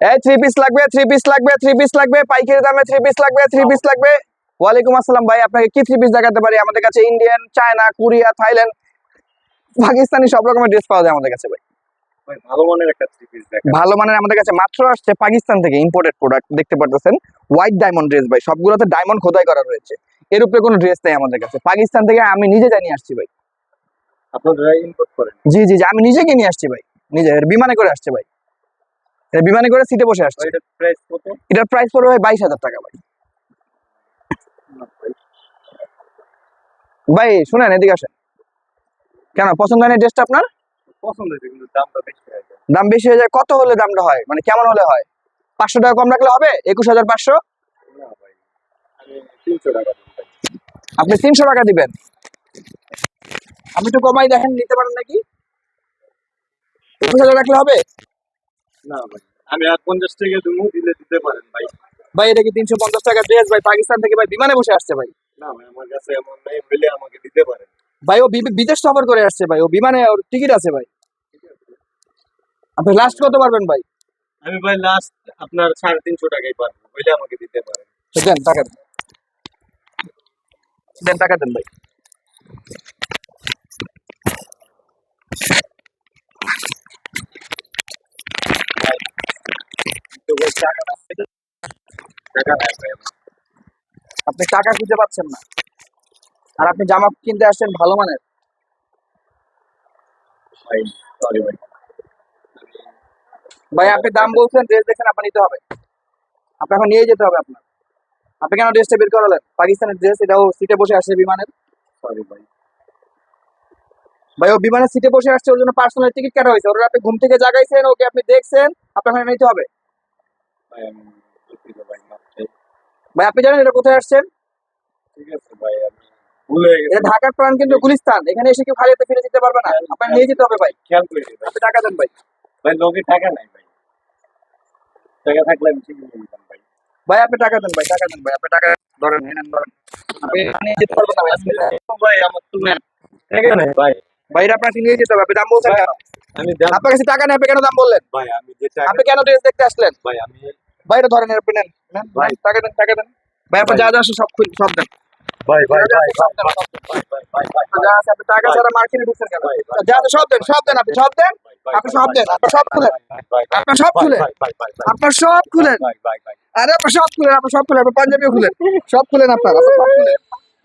এই three piece লাগবে three piece লাগবে থ্রি পিস লাগবে পাইকারি দামে থ্রি পিস লাগবে থ্রি পিস লাগবে। ওয়ালাইকুম আসসালাম ভাই আপনাকে কি থ্রি পিস দেখাতে পারি? আমাদের কাছে Indian China Korea Thailand Pakistani সব রকমের ড্রেস পাওয়া যায় আমাদের কাছে ভাই। ভাই ভালো মানের একটা থ্রি পিস ভালো মানের আমাদের কাছে মাত্র আসছে পাকিস্তান থেকে ইম্পোর্টেড প্রোডাক্ট দেখতে পারতেছেন? হোয়াইট ডায়মন্ড ড্রেস ভাই সবগুলোতে ডায়মন্ড খোদাই করা রয়েছে। এর উপরে কোনো ড্রেস নেই আমাদের কাছে। পাকিস্তান থেকে আমি নিজে জানিয়ে আসছি ভাই। আপনারা ইম্পোর্ট করেন। জি জি জি আমি নিজে কিনে আসছি ভাই। নিজে বিমানে করে আসছে ভাই। বিমানে করে সিটে বসে আসছে। এটার প্রাইস কত? এটার প্রাইস পড়বে ভাই বাইশ হাজার টাকা ভাই। ভাই শুনেন এদিকে আসেন। কেন পছন্দ হয় না ড্রেসটা আপনার? দাম বেশি হয়ে যায় কত হলে দামটা হয়? মানে কেমন হলে হয়? পাঁচশো টাকা কম রাখলে হবে? একুশ হাজার পাঁচশো? না ভাই আমি তিনশো টাকা দিই আপনি তিনশো টাকা দিবেন। আপনি একটু কমাই দেখেন নিতে পারেন নাকি? একুশ হাজার রাখলে হবে? না ভাই। আমি আর পঞ্চাশ টাকা তুমি দিলে দিতে পারেন ভাই। ভাই এটা কি তিনশো পঞ্চাশ টাকা ড্রেস ভাই পাকিস্তান থেকে ভাই বিমানে বসে আসছে ভাই। না ভাই আমার কাছে এমন নেই বলে আমাকে দিতে পারেন। ভাই ও বিদেশ সফর করে আসছে ভাই ও বিমানে ওর টিকিট আছে ভাই। আপনি লাস্ট কত পারবেন ভাই? আমি ভাই লাস্ট আপনার সাড়ে তিনশো টাকাই পারব বলে আমাকে দিতে পারেন। দেন টাকা দেন। দেন টাকা দেন ভাই তো ভাই টাকা না টাকা নাই ভাই আমার। আপনি টাকা খুঁজে পাচ্ছেন না। আর আপনি জামা কিনতে আসছেন ভালো মানের। ভাই সরি ভাই। ভাই আপনি দাম বলছেন ড্রেস দেখেন আপনার নিতে হবে। আপনি এখন নিয়ে যেতে হবে আপনার। আপনি কেন ড্রেসটা বের করালেন? পাকিস্তানের ড্রেস এটাও সিটে বসে আসছে বিমানের। সরি ভাই। ভাই ও বিমানের সিটে বসে আসছে ওর জন্য পার্সোনাল টিকিট কাটা হয়েছে। ওরা আপনি ঘুম থেকে জাগাইছেন ওকে আপনি দেখছেন আপনার নিতে হবে। ভাই ভাই মাফ ভাই আপনি জানেন এটা কোথায় আসছেন ঠিক আছে ভাই আমি ভুল এটা ঢাকার প্রাণ কিন্তু গুলিস্তান। এখানে এসে ফিরে যেতে পারবে না। আপনার নিয়ে যেতে হবে ভাই। খেয়াল করি আপনি টাকা দেন ভাই। ভাই লোকে টাকা নাই ভাই। টাকা থাকলে আমি নিতাম ভাই। ভাই আপনি টাকা দেন ভাই টাকা দেন ভাই। আপনি টাকা ধরেন ধরেন আপনি নিয়ে যেতে পারবেন না ভাই। আজকে। ভাই আমার তো টাকা নাই ভাই। ভাই আপনাকে নিয়ে যেতে হবে। আপনি দাম বলছেন কেন? আমি আপনার কাছে টাকা নেই আপনি কেন দাম বললেন? ভাই আমি যে টাকা আপনি কেন ড্রেস দেখতে আসলেন? ভাই আমি এটা ধরেন আপনি নেন ভাই। দেন টাকা দেন ভাই আপনার যা যা আছে সব সব দেন ভাই ভাই ভাই সব দেন, যা আছে আপনি টাকা ছাড়া মার্কেটে ঢুকছেন কেন। যা আছে সব দেন সব দেন আপনি সব দেন আপনি সব দেন আপনার সব খুলেন আপনার সব খুলেন আপনার সব খুলেন আরে আপনার সব খুলেন আপনার সব খুলেন আপনার পাঞ্জাবিও খুলেন সব খুলেন আপনার আপনার সব খুলেন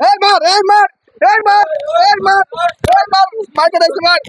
এই মার এই মার এই মার এই মার এই মার মার্কেট আছে মার